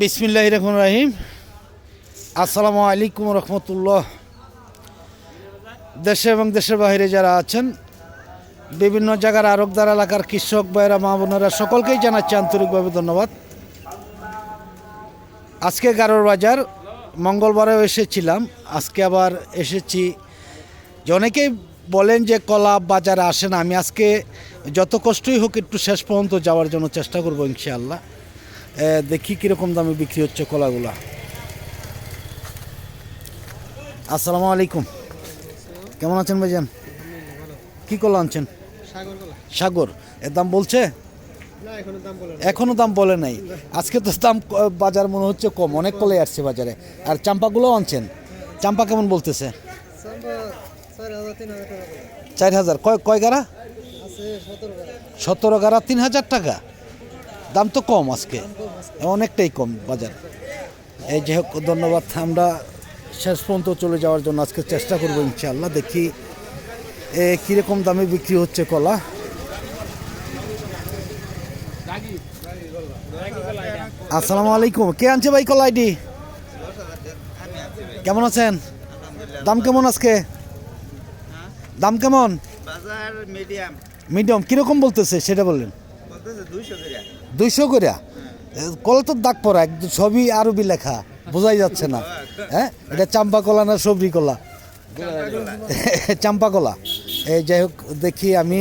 বিসমিল্লাহ রহমান রাহিম। আসসালামু আলাইকুম রহমতুল্লাহ। দেশে এবং দেশের বাইরে যারা আছেন, বিভিন্ন জায়গার আরকদার এলাকার কৃষক ভাইয়েরা, মা বোনেরা, সকলকেই জানাচ্ছি আন্তরিকভাবে ধন্যবাদ। আজকে গারোর বাজার মঙ্গলবারেও এসেছিলাম, আজকে আবার এসেছি। যে অনেকেই বলেন যে কলা বাজারে আসে না, আমি আজকে যত কষ্টই হোক একটু শেষ পর্যন্ত যাওয়ার জন্য চেষ্টা করব ইনশাআল্লাহ। দেখি কীরকম দামে বিক্রি হচ্ছে কলাগুলা। আসসালামু আলাইকুম। কেমন আছেন ভাইজান? কি কলা আনছেন? সাগর সাগর। এর দাম বলছে? এখনও দাম বলে দাম বলে নাই। আজকে তো দাম বাজার মনে হচ্ছে কম। অনেক কলাই আসছে বাজারে। আর চাম্পাগুলো আনছেন। চাম্পা কেমন বলতেছে? চার হাজার কয় কয় গাড়া। সতেরো গাড়া তিন হাজার টাকা। দাম তো কম আজকে অনেকটাই কম বাজার। এই যে হোক ধন্যবাদ আমরা শেষ পর্যন্ত চলে যাওয়ার জন্য আজকে চেষ্টা করব ইনশাআল্লাহ দেখি এ কীরকম দামে বিক্রি হচ্ছে কলা। আসসালামু আলাইকুম কে আনছে ভাই কলা আইডি? কেমন আছেন? দাম কেমন আজকে? দাম কেমন? মিডিয়াম। মিডিয়াম কীরকম বলতেছে সেটা বললেন। বলতেছে দুইশো করে। দুইশো করে কলা তো দাগ পড়া একদম সবই আরবি লেখা বোঝাই যাচ্ছে না। হ্যাঁ? এটা চাম্পা কলা না সবরি কলা? চাম্পা কলা। এই যাই হোক দেখি আমি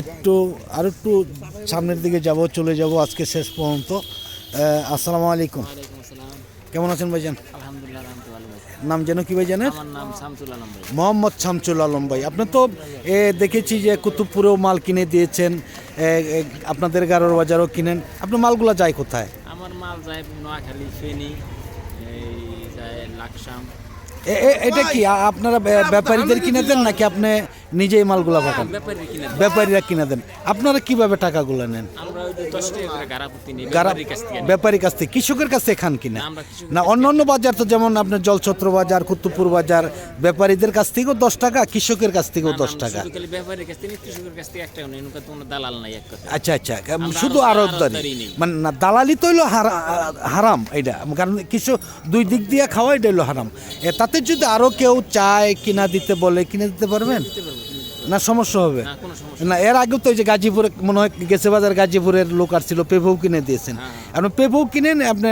একটু আর একটু সামনের দিকে যাব চলে যাব আজকে শেষ পর্যন্ত। আসসালামু আলাইকুম। কেমন আছেন ভাইজান। নাম যেন কি ভাই। মোহাম্মদ শামসুল আলম ভাই। আপনি তো এ, দেখেছি যে কুতুবপুরেও মাল কিনে দিয়েছেন। আপনাদের গারোর বাজারও কিনেন। আপনার মালগুলো যায় কোথায়? আমার মাল যায় নোয়াখালী ফেনি লাকসাম। এটা কি আপনারা ব্যাপারীদের কিনে দেন নাকি আপনি নিজেই মালগুলা পাঠান। দেয়। ব্যাপারীরা কিনে দেন। আপনারা কীভাবে টাকাগুলো নেন? ব্যাপারীর কাছ থেকে। কৃষকের কাছ থেকে খান কিনা? না, অন্য অন্য বাজার তো যেমন আপনার জলছত্র বাজার কুতুবপুর বাজার ব্যাপারীদের কাছ থেকেও দশ টাকা কৃষকের কাছ থেকেও দশ টাকা। আচ্ছা আচ্ছা শুধু আরো- আরতদারি আরতদারি মানে না দালালি তো হইল হারা- হারাম এটা কারণ কিছু দুই দিক দিয়ে খাওয়া এটা হইল হারাম। এ, তাতে যদি আরও কেউ চায় কিনা দিতে বলে কিনে দিতে পারবেন? না সমস্যা হবে। না কোনো সমস্যা না এর আগেও তো এই যে গাজীপুরে মনে হয় গেছে বাজার গাজীপুরের লোক আসছিল পেপেও কিনে দিয়েছেন। হ্যাঁ। আপনি পেপেও কিনেন আপনি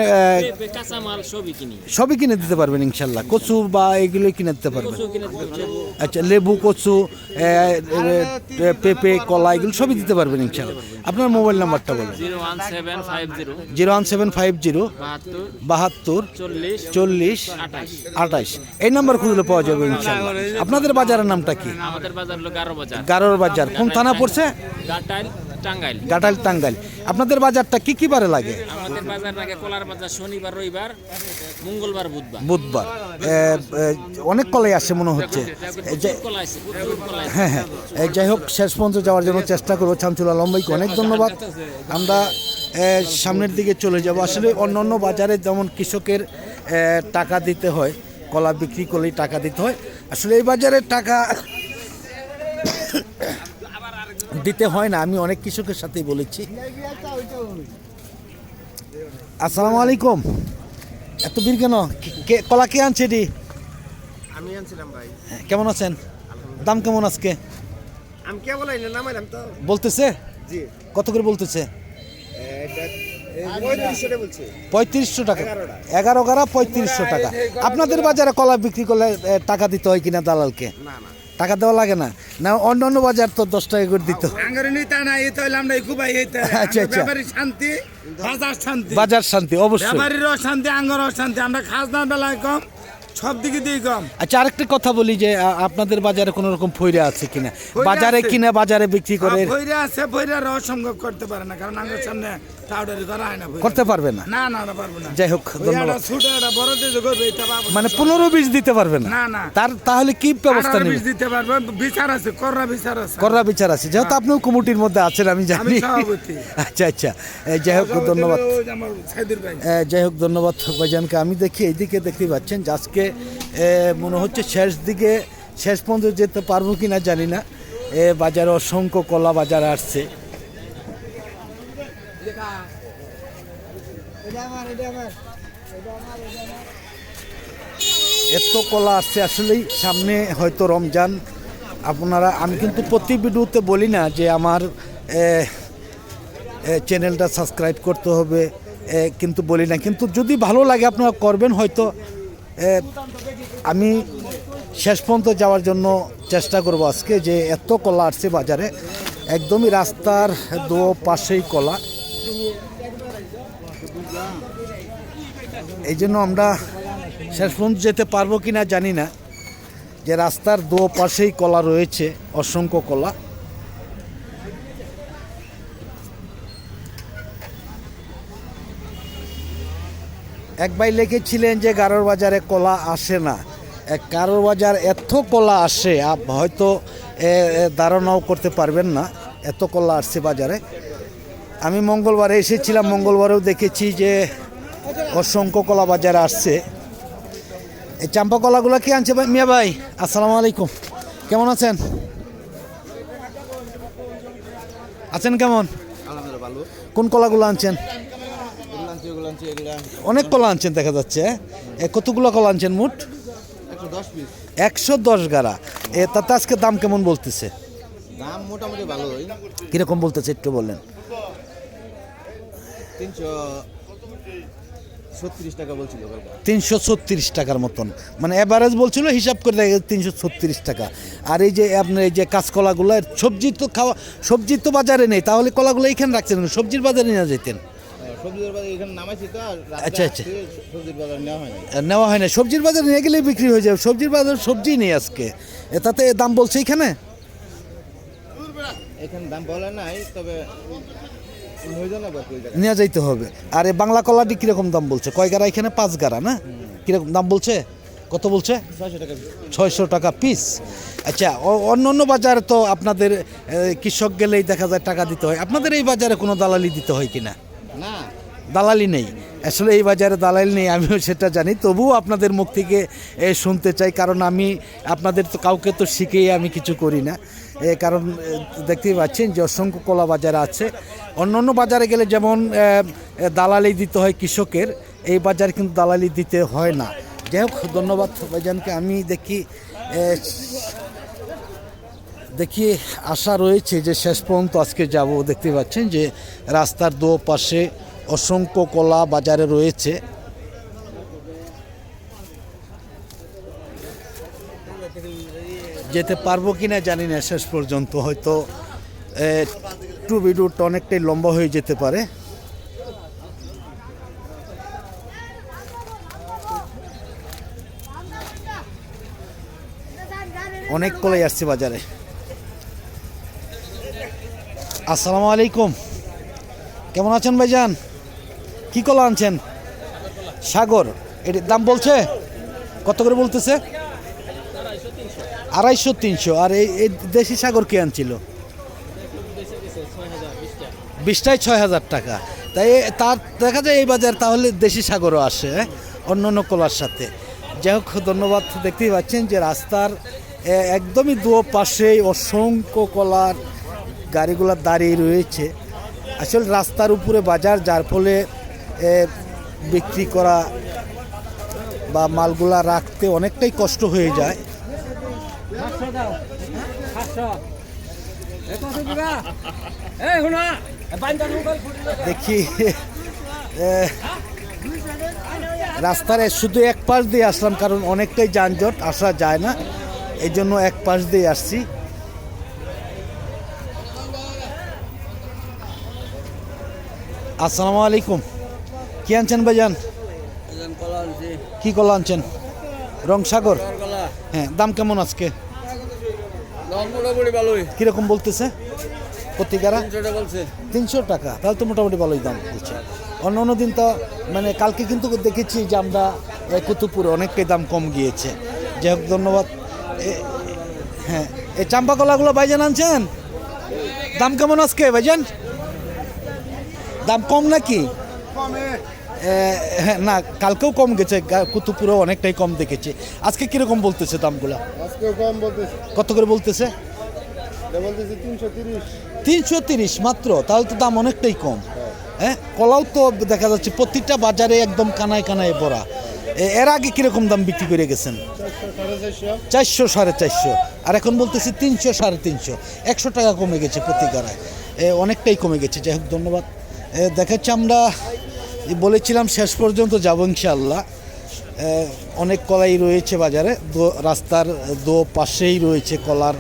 সবই কিনে। দিতে পারবেন ইনশাল্লাহ। কচু বা এগুলো কিনে দিতে পারবেন। আচ্ছা লেবু কচু পেঁপে কলা এগুলো সবই দিতে পারবেন ইনশাল্লাহ। আপনার মোবাইল নাম্বারটা বলুন। Zero one seven five zero. বাহাত্তর চল্লিশ আঠাশ। এই নাম্বার খুঁজলে পাওয়া যাবে ইনশাল্লাহ। আপনাদের বাজারের নামটা কি? আমাদের বাজার গারোর বাজার। কোন থানা পড়ছে? গাটাইল টাঙ্গাইল। গাটাইল টাঙ্গাইল। আপনাদের বাজারটা কি কি বারে লাগে? আমাদের বাজার লাগে কলার বাজার শনিবার রবিবার মঙ্গলবার বুধবার। বুধবার। অনেক কলাই আসে মনে হচ্ছে। হ্যাঁ হ্যাঁ। যাই হোক শেষ পর্যন্ত যাওয়ার জন্য চেষ্টা করব। শামসুল আলম ভাইকে অনেক ধন্যবাদ। আমরা সামনের দিকে চলে যাব। আসলে অন্য অন্য বাজারে যেমন কৃষকের টাকা দিতে হয় কলা বিক্রি করলেই টাকা দিতে হয়। আসলে এই বাজারে টাকা দিতে হয় না আমি অনেক কৃষকের সাথেই বলেছি। আসসালামু আলাইকুম। এত বীর কেন? কে- কলা কে আনছে এটি? আমি আনছিলাম ভাই। হ্যাঁ, কেমন আছেন? দাম কেমন আজকে? আমি কে বলাই না নামাইলাম তো। বলতেছে? জি। কত করে বলতেছে? পঁয়ত্রিশশো টাকা বলছে। পঁয়ত্রিশশো টাকা। এগারো গাড়া পঁয়ত্রিশশো টাকা। আপনাদের বাজারে কলা বিক্রি করলে টাকা দিতে হয় কিনা দালালকে? না না। টাকা দেওয়া লাগে না। না অন্য অন্য বাজার তো দশ টাকা করে দিত। আচ্ছা, আচ্ছা। শান্তি বাজার শান্তি। বাজার শান্তি অবশ্যই। ব্যাপারীরও শান্তি আঙ্গরও শান্তি আমরা খাজনার বেলায় কম সব দিকে দিয়ে কম। আচ্ছা আরেকটা কথা বলি যে আপনাদের বাজারে কোনো রকম ফৈরা আছে কিনা? ফইরা বাজারে কিনা বাজারে বিক্রি করে? বইরা আছে বইরা অসম্ভব করতে পারে না কারণ আঙ্গের সামনে হয়। করতে পারবে না। না না পারব না। যাই হোক মানে পনেরো বিশ দিতে পারবে না? না, না। তার তাহলে কি ব্যবস্থা নেবে? দিতে পারব বিচার আছে কররা বিচার আছে। কররা বিচার আছে। যেহেতু আপনিও কমিটির মধ্যে আছেন আমি জানি। আচ্ছা আচ্ছা। যাই হোক ধন্যবাদ। যাই হোক ধন্যবাদ ভাইজানকে। আমি দেখি এইদিকে দেখতে পাচ্ছেন আজকে মনে হচ্ছে শেষ দিকে শেষ পর্যন্ত যেতে পারব কি না জানি না। এ বাজারে অসংখ্য কলা বাজার আসছে। এত কলা আসছে আসলেই সামনে হয়তো রমজান। আপনারা, আমি কিন্তু প্রতি ভিডিওতে বলি না যে আমার চ্যানেলটা সাবস্ক্রাইব করতে হবে কিন্তু বলি না। কিন্তু যদি ভালো লাগে, আপনারা করবেন হয়তো আমি শেষ পর্যন্ত যাওয়ার জন্য চেষ্টা করব আজকে যে এত কলা আসছে বাজারে। একদমই রাস্তার দো পাশেই কলা। এই জন্য আমরা শেষ পর্যন্ত যেতে পারব কি না জানি না। যে রাস্তার দো পাশেই কলা রয়েছে, অসংখ্য কলা। এক ভাই লিখেছিলেন যে গারোর বাজারে কলা আসে না। কারোর বাজার এত কলা আসে হয়তো ধারণাও করতে পারবেন না, এত কলা আসছে বাজারে। আমি মঙ্গলবারে এসেছিলাম, মঙ্গলবারেও দেখেছি যে অসংখ্য কলা বাজারে আসছে। এই চাম্পা কলাগুলো কি আনছে ভাই? মিয়া ভাই আসসালামু আলাইকুম। কেমন আছেন? আছেন কেমন? কোন কলাগুলো আনছেন? অনেক কলা আনছেন দেখা যাচ্ছে কতগুলো কলা আনছেন মোট? একশো দশ পিস। একশো দশ গাড়া। এ তাতে আজকে দাম কেমন বলতেছে? দাম মোটামুটি ভালোই কীরকম বলতেছে একটু বললেন তিনশো তিনশো ছত্রিশ টাকার মতন। মানে অ্যাভারেজ বলছিল হিসাব করে দেখা গেছে তিনশো ছত্রিশ টাকা। আর এই যে আপনার এই যে কাঁচকলাগুলো সবজি তো খাওয়া সবজি তো বাজারে নেই তাহলে কলাগুলো এইখানে রাখছেন? সবজির বাজারে নিয়ে যেতেন হ্যাঁ, এখানে আচ্ছা, আচ্ছা। নেওয়া হয় না সবজির বাজারে নিয়ে গেলেই বিক্রি হয়ে যাবে। সবজির বাজার সবজি নেই আজকে। তাতে দাম বলছে এখানে? এখানে দাম বলে নাই তবে নিয়ে যাইতে হবে। আর এই বাংলা কলাটি কীরকম দাম বলছে? কয় গাড়া এখানে? পাঁচ গাড়া, না? কীরকম দাম বলছে? কত বলছে? ছয়শো টাকা পিস আচ্ছা অন্য অন্য বাজারে তো আপনাদের কৃষক গেলেই দেখা যায় টাকা দিতে হয়। আপনাদের এই বাজারে কোনো দালালি দিতে হয় কিনা? দালালি নেই। আসলে এই বাজারে দালালি নেই, আমিও সেটা জানি। তবুও আপনাদের মুখ থেকে শুনতে চাই, কারণ আমি, আপনাদের তো কাউকে তো শিখেই আমি কিছু করি না। কারণ দেখতেই পাচ্ছেন যে অসংখ্য কলা বাজার আছে। অন্য অন্য বাজারে গেলে যেমন দালালি দিতে হয় কৃষকের, এই বাজারে কিন্তু দালালি দিতে হয় না। যাই হোক, ধন্যবাদ ভাইজানকে। আমি দেখি দেখি, আশা রয়েছে যে শেষ পর্যন্ত আজকে যাব। দেখতে পাচ্ছেন যে রাস্তার দো পাশে অসংখ্য কলা বাজারে রয়েছে। যেতে পারব কি না জানি না, শেষ পর্যন্ত হয়তো টু ভিডিওটা অনেকটাই লম্বা হয়ে যেতে পারে। অনেক কলাই আসছে বাজারে। আসসালামু আলাইকুম। কেমন আছেন ভাইজান? কি কলা আনছেন? সাগর এটির দাম বলছে? কত করে বলতেছে? আড়াইশো তিনশো। আর এই দেশি সাগর কে আনছিল? বিশটায় ছয় হাজার টাকা। তাই তার, দেখা যায় এই বাজার তাহলে দেশি সাগরও আসে হ্যাঁ? অন্য অন্য কলার সাথে। যাই হোক, ধন্যবাদ, দেখতেই পাচ্ছেন যে রাস্তার একদমই দু পাশেই অসংখ্য কলার গাড়িগুলো দাঁড়িয়ে রয়েছে। আসলে রাস্তার উপরে বাজার, যার ফলে বিক্রি করা বা মালগুলা রাখতে অনেকটাই কষ্ট হয়ে যায়। দেখি রাস্তার শুধু এক পাশ দিয়ে আসলাম কারণ অনেকটাই যানজট, আসা যায় না। এই জন্য এক পাশ দিয়ে আসছি। আসসালামু আলাইকুম। কি আনছেন ভাইজান? কি কলা আনছেন? রংসাগর হ্যাঁ দাম কেমন আজকে? কীরকম বলতেছে? বলছে। তিনশো টাকা। তাহলে তো মোটামুটি ভালোই দাম বলছে অন্য অন্য দিন তো মানে কালকে কিন্তু দেখেছি যে আমরা এ, কুতুবপুরে অনেকটাই দাম কম গিয়েছে। যাই হোক ধন্যবাদ। হ্যাঁ এই চাম্পা কলাগুলো ভাইজান আনছেন? দাম কেমন আজকে ভাইজান? দাম কম নাকি? এ, হ্যাঁ না কালকেও কম গেছে কুতুবপুরেও অনেকটাই কম দেখেছি। আজকে কীরকম বলতেছে দামগুলো? কম বলতেছে। কত করে বলতেছে? তিনশো তিরিশ। মাত্র? তাহলে তো দাম অনেকটাই কম। হ্যাঁ। কলাও তো দেখা যাচ্ছে প্রত্যেকটা বাজারে একদম কানায় কানায় ভরা। এর আগে কীরকম দাম বিক্রি করে গেছেন? চারশো সাড়ে চারশো। আর এখন বলতেছি তিনশো সাড়ে তিনশো। একশো টাকা কমে গেছে প্রতি গাড়ায়। এ, অনেকটাই কমে গেছে। যাই হোক ধন্যবাদ। দেখাচ্ছি আমরা বলেছিলাম শেষ পর্যন্ত যাব ইনশাআল্লাহ। এ, অনেক কলাই রয়েছে বাজারে। রাস্তার দো পাশেই রয়েছে কলার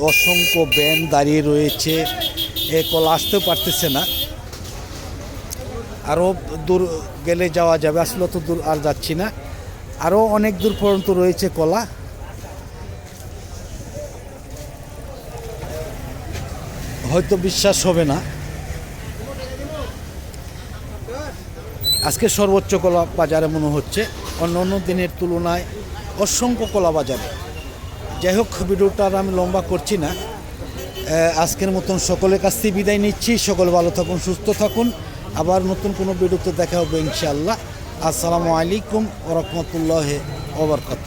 অসংখ্য ব্যান দাঁড়িয়ে রয়েছে। এ কলা আসতেও পারতেছে না। আরও দূর গেলে যাওয়া যাবে। আসলে তো দূর আর যাচ্ছি না। আরও অনেক দূর পর্যন্ত রয়েছে কলা। হয়তো বিশ্বাস হবে না। আজকে সর্বোচ্চ কলা বাজারে মনে হচ্ছে, অন্য অন্য দিনের তুলনায় অসংখ্য কলা বাজারে। যাই হোক, ভিডিওটা আর আমি লম্বা করছি না। আজকের মতন সকলের কাছ থেকে বিদায় নিচ্ছি। সকল ভালো থাকুন, সুস্থ থাকুন। আবার নতুন কোনো ভিডিওতে দেখা হবে ইনশাআল্লাহ। আসসালামু আলাইকুম ওরহমতুল্লাহ ওবরকাত